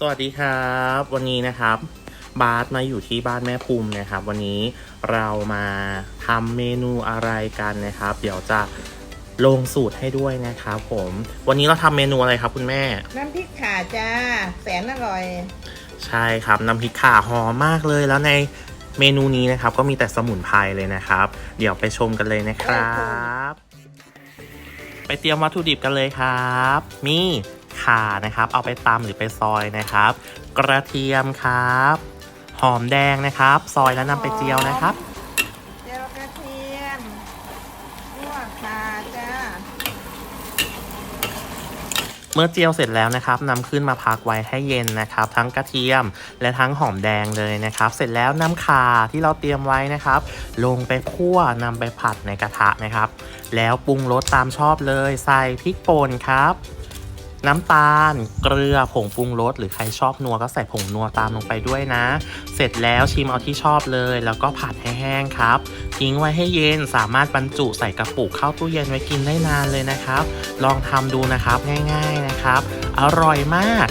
สวัสดีครับ วันนี้นะครับ บาสมาอยู่ที่บ้านแม่ภูมินะครับ วันนี้เรามาทำเมนูอะไรกันนะครับ เดี๋ยวจะลงสูตรให้ด้วยนะครับผม วันนี้เราทำเมนูอะไรครับคุณแม่ น้ำพริกข่าจ้า แสนอร่อย ใช่ครับน้ำพริกข่าหอมมากเลยแล้วในเมนูนี้นะครับ ก็มีแต่สมุนไพรเลยนะครับ เดี๋ยวไปชมกันเลยนะครับ ไปเตรียมวัตถุดิบกันเลยครับ มี ข่านะครับ เอาไปตำหรือไปซอยนะครับ กระเทียมครับ หอมแดงนะครับ ซอยแล้วนำไปเจียวนะครับ เจียวกระเทียมลวกข่าจ้าเมื่อเจียวเสร็จแล้วนะครับนำขึ้นมาพักไว้ให้เย็นนะครับ ทั้งกระเทียมและทั้งหอมแดงเลยนะครับ เสร็จแล้วนำข่าที่เราเตรียมไว้นะครับ ลงไปคั่วนำไปผัดในกระทะนะครับ แล้วปรุงรสตามชอบเลยใส่พริกป่นครับ น้ำตาล เกลือ ผงปรุงรสหรือใครชอบนัวก็ใส่ผงนัวตามลงไปด้วยนะ เสร็จแล้วชิมเอาที่ชอบเลย แล้วก็ผัดให้แห้งครับ ทิ้งไว้ให้เย็นสามารถบรรจุใส่กระปุกเข้าตู้เย็นไว้กินได้นานเลยนะครับ ลองทำดูนะครับง่าย ๆนะครับ อร่อยมาก